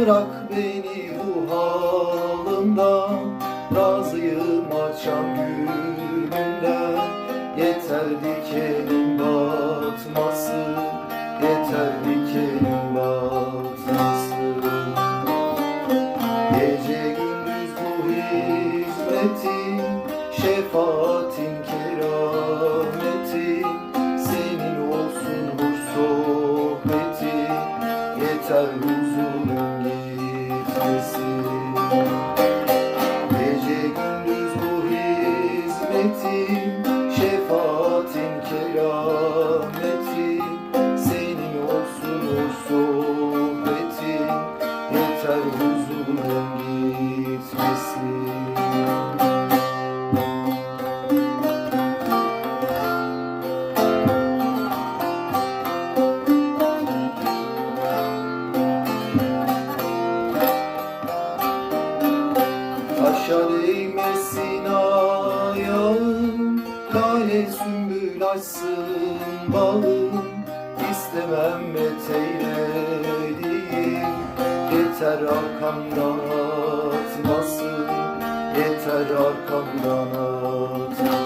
Bırak beni bu halımda Razıyım açan gülünden Yeter dikenin batması. Yeter dikenin batması. Gece gündüz bu hizmetin Şefaatin kerametin Senin olsun bu sohbetin Yeter huzurun Taşa değmesin ayağım Lale sümbül açsın bağım. İstemem eteylediğim Yeter arkamdan atmasın Yeter arkamdan atmasın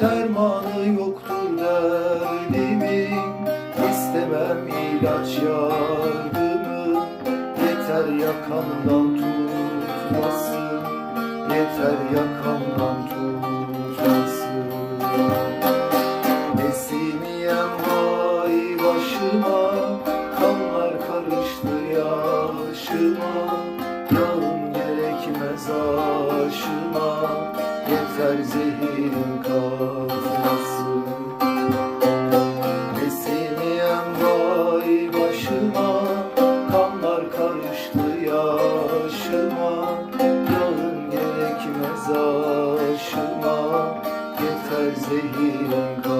Dermanı yoktur derdimin. İstemem ilaç yardımı Yeter yakamdan tutmasın. Yeter yakamdan tutmasın. Nesimiyem vay başıma. Kanlar karıştı yaşıma. Yağım gerekmez aşıma. Yeter zehirin gerekmez